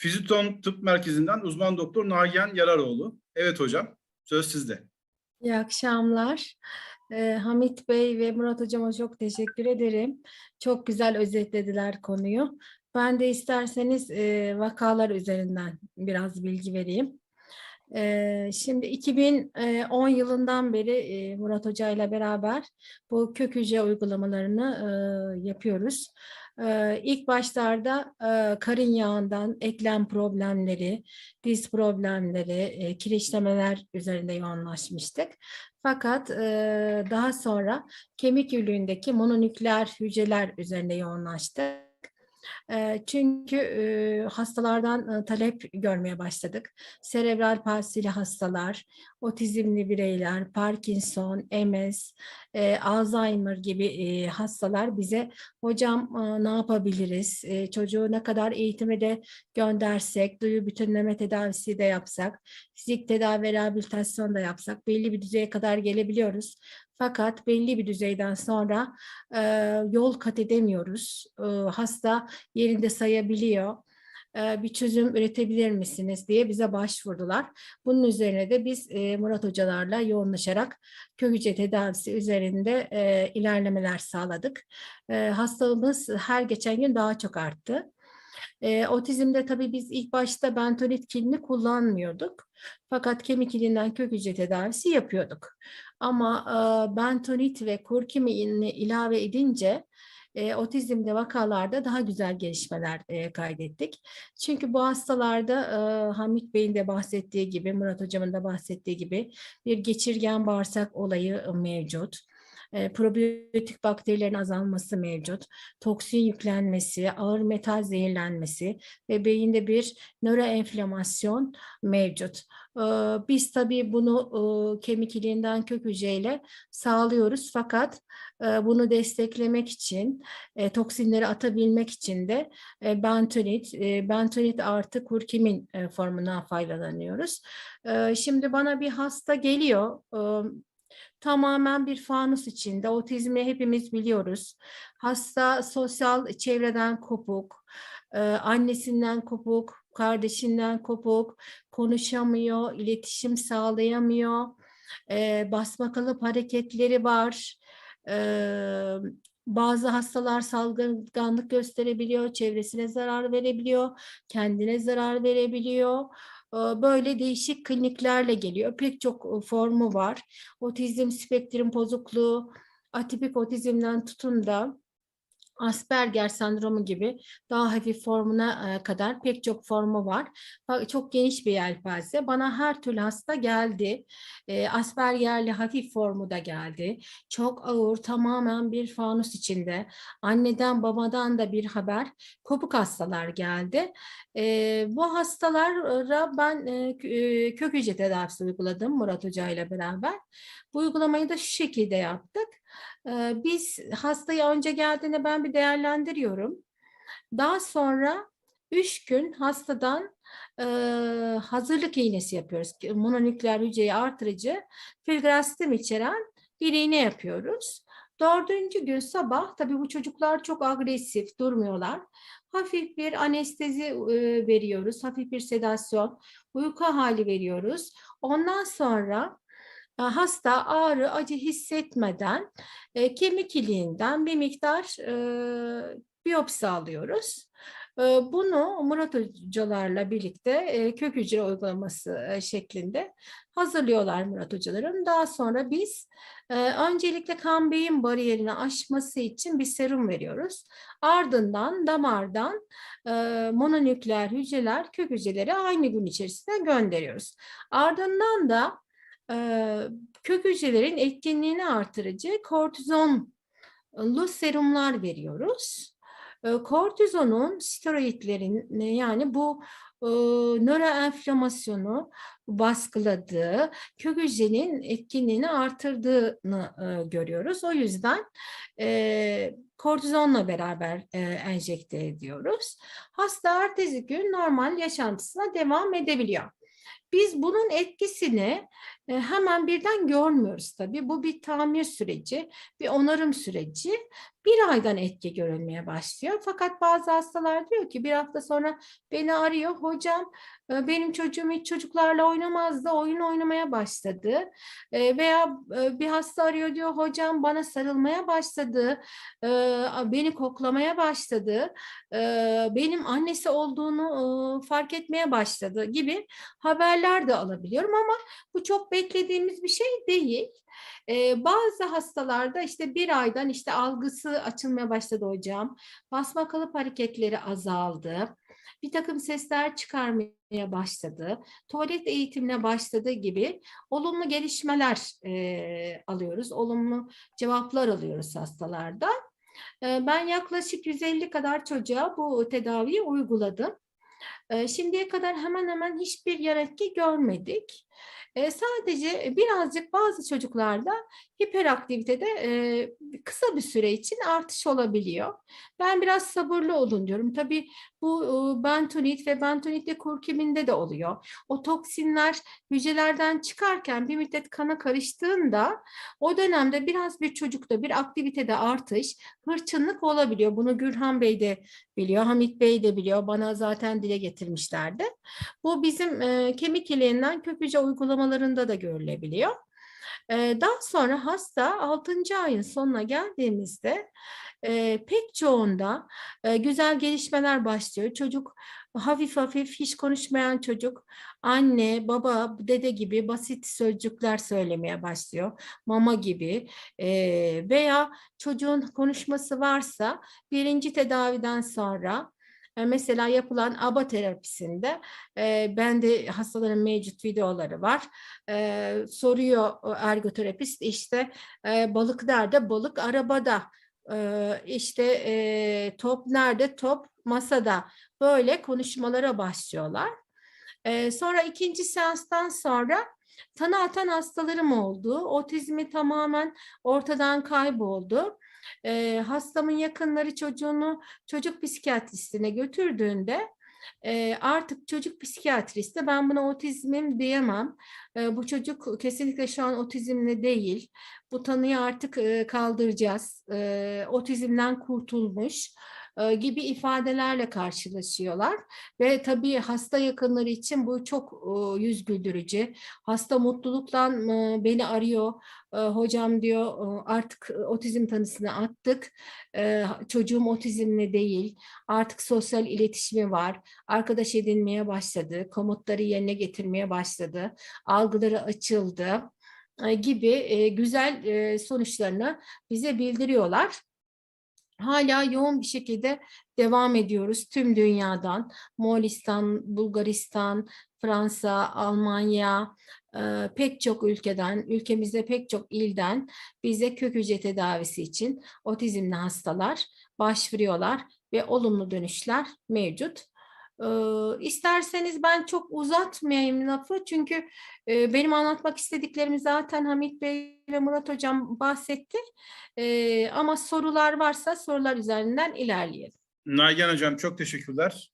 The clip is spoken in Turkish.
Fiziton Tıp Merkezi'nden uzman doktor Nagihan Yararoğlu. Evet hocam, söz sizde. İyi akşamlar. Ee, Hamit Bey ve Murat Hocama çok teşekkür ederim. Çok güzel özetlediler konuyu. Ben de isterseniz e, vakalar üzerinden biraz bilgi vereyim. Ee, şimdi 2010 yılından beri e, Murat Hoca ile beraber bu kök hücre uygulamalarını e, yapıyoruz. Ee, İlk başlarda karın yağından eklem problemleri, diz problemleri, e, üzerinde yoğunlaşmıştık. Fakat daha sonra kemik ülüğündeki mononükleer hücreler üzerinde yoğunlaştık. Çünkü hastalardan talep görmeye başladık. Serebral palsili hastalar, otizmli bireyler, Parkinson, MS, Alzheimer gibi hastalar bize hocam ne yapabiliriz? Çocuğu ne kadar eğitime de göndersek, duyu bütünleme tedavisi de yapsak, fizik tedavi rehabilitasyon da yapsak belli bir düzeye kadar gelebiliyoruz. Fakat belli bir düzeyden sonra e, yol kat edemiyoruz. E, hasta yerinde sayabiliyor. E, bir çözüm üretebilir misiniz diye bize başvurdular. Bunun üzerine de biz e, Murat hocalarla yoğunlaşarak kök hücre tedavisi üzerinde e, ilerlemeler sağladık. E, hastalığımız her geçen gün daha çok arttı. E, otizmde tabii biz ilk başta bentonit kilini kullanmıyorduk. Fakat kemik iliğinden kök hücre tedavisi yapıyorduk. Ama bentonit ve kurkimini ilave edince e, otizmde vakalarda daha güzel gelişmeler e, kaydettik. Çünkü bu hastalarda e, Hamit Bey'in de bahsettiği gibi, Murat Hocam'ın da bahsettiği gibi bir geçirgen bağırsak olayı mevcut. E, probiyotik bakterilerin azalması mevcut, toksin yüklenmesi, ağır metal zehirlenmesi ve beyinde bir nöroenflamasyon mevcut. E, biz tabii bunu e, kemik iliğinden kök hücreyle sağlıyoruz fakat e, bunu desteklemek için, e, toksinleri atabilmek için de e, bentonit, e, bentonit artı kurkumin e, formundan faydalanıyoruz. E, şimdi bana bir hasta geliyor, e, tamamen bir fanus içinde. Otizmi hepimiz biliyoruz. Hasta sosyal çevreden kopuk, e, annesinden kopuk, kardeşinden kopuk, konuşamıyor, iletişim sağlayamıyor, e, basma kalıp hareketleri var. E, bazı hastalar salgınlık gösterebiliyor, çevresine zarar verebiliyor, kendine zarar verebiliyor. E, Böyle değişik kliniklerle geliyor. Pek çok e, formu var. Otizm spektrum bozukluğu, atipik otizmden tutun da Asperger sendromu gibi daha hafif formuna e, kadar pek çok formu var. Çok geniş bir yelpaze. Bana her türlü hasta geldi. E, Asperger'li hafif formu da geldi. Çok ağır, tamamen bir fanus içinde. Anneden babadan da bir haber. Kopuk hastalar geldi. E, bu hastalara ben kö- kök hücre tedavisi uyguladım Murat Hoca ile beraber. Bu uygulamayı da şu şekilde yaptık. Biz hastayı önce geldiğinde ben bir değerlendiriyorum. Daha sonra üç gün hastadan hazırlık iğnesi yapıyoruz. Mononükleer hücreyi artırıcı filgrastim içeren bir iğne yapıyoruz. Dördüncü gün sabah tabii bu çocuklar çok agresif durmuyorlar. Hafif bir anestezi veriyoruz. Hafif bir sedasyon, uyku hali veriyoruz. Ondan sonra hasta ağrı, acı hissetmeden e, kemik iliğinden bir miktar e, biyopsi alıyoruz. E, bunu Murat hocalarla birlikte e, kök hücre uygulaması e, şeklinde hazırlıyorlar Murat hocalarım. Daha sonra biz e, öncelikle kan beyin bariyerini aşması için bir serum veriyoruz. Ardından damardan e, mononükleer hücreler, kök hücreleri aynı gün içerisinde gönderiyoruz. Ardından da e, kök hücrelerin etkinliğini artırıcı kortizonlu serumlar veriyoruz. E, kortizonun steroidlerin yani bu e, nöroenflamasyonu baskıladığı, kök hücrenin etkinliğini artırdığını e, görüyoruz. O yüzden e, kortizonla beraber e, enjekte ediyoruz. Hasta ertesi gün normal yaşantısına devam edebiliyor. Biz bunun etkisini e, hemen birden görmüyoruz tabii. Bu bir tamir süreci, bir onarım süreci. Bir aydan etki görülmeye başlıyor. Fakat bazı hastalar diyor ki bir hafta sonra beni arıyor. Hocam e, benim çocuğum hiç çocuklarla oynamazdı, oyun oynamaya başladı. E, Veya e, bir hasta arıyor diyor hocam bana sarılmaya başladı, beni koklamaya başladı, benim annesi olduğunu fark etmeye başladı gibi haberler de alabiliyorum ama bu çok beklediğimiz bir şey değil. Bazı hastalarda işte bir aydan işte algısı açılmaya başladı hocam. Basma kalıp hareketleri azaldı. Bir takım sesler çıkarmaya başladı. Tuvalet eğitimine başladığı gibi olumlu gelişmeler e, alıyoruz. Olumlu cevaplar alıyoruz hastalarda. E, ben yaklaşık 150 kadar çocuğa bu tedaviyi uyguladım. E, şimdiye kadar hemen hemen hiçbir yan etki görmedik. E, sadece birazcık bazı çocuklarda hiperaktivitede e, kısa bir süre için artış olabiliyor. Ben biraz sabırlı olun diyorum. Tabii bu e, bentonit ve bentonitli kurkiminde de oluyor. O toksinler hücrelerden çıkarken bir müddet kana karıştığında o dönemde biraz bir çocukta bir aktivitede artış, hırçınlık olabiliyor. Bunu Gürhan Bey de biliyor, Hamit Bey de biliyor. Bana zaten dile getirmişlerdi. Bu bizim e, kemik iliğinden kök hücre uygulamalarında da görülebiliyor. E, daha sonra hasta 6. ayın sonuna geldiğimizde e, pek çoğunda e, güzel gelişmeler başlıyor. Çocuk hafif hafif hiç konuşmayan çocuk anne, baba, dede gibi basit sözcükler söylemeye başlıyor. Mama gibi veya çocuğun konuşması varsa birinci tedaviden sonra Mesela yapılan ABA terapisinde e, bende hastaların mevcut videoları var. E, soruyor ergoterapist işte e, balık nerede? Balık arabada. E, işte e, top nerede? Top masada. Böyle konuşmalara başlıyorlar. E, sonra ikinci seanstan sonra tanı atan hastalarım oldu. Otizmi tamamen ortadan kayboldu. E, hastamın yakınları çocuğunu çocuk psikiyatristine götürdüğünde e, artık çocuk psikiyatristi ben buna otizmim diyemem. E, bu çocuk kesinlikle şu an otizmli değil. Bu tanıyı artık e, kaldıracağız. E, otizmden kurtulmuş gibi ifadelerle karşılaşıyorlar. Ve tabii hasta yakınları için bu çok e, yüz güldürücü. Hasta mutlulukla e, beni arıyor, e, hocam diyor e, artık otizm tanısını attık, e, çocuğum otizmli değil, artık sosyal iletişimi var, arkadaş edinmeye başladı, komutları yerine getirmeye başladı, algıları açıldı. E, gibi e, güzel e, sonuçlarını bize bildiriyorlar hala yoğun bir şekilde devam ediyoruz tüm dünyadan. Moğolistan, Bulgaristan, Fransa, Almanya, e, pek çok ülkeden, ülkemizde pek çok ilden bize kök hücre tedavisi için otizmli hastalar başvuruyorlar ve olumlu dönüşler mevcut. E, isterseniz ben çok uzatmayayım lafı çünkü e, benim anlatmak istediklerimi zaten Hamit Bey ve Murat Hocam bahsetti. E, ama sorular varsa sorular üzerinden ilerleyelim. Nagihan Hocam çok teşekkürler.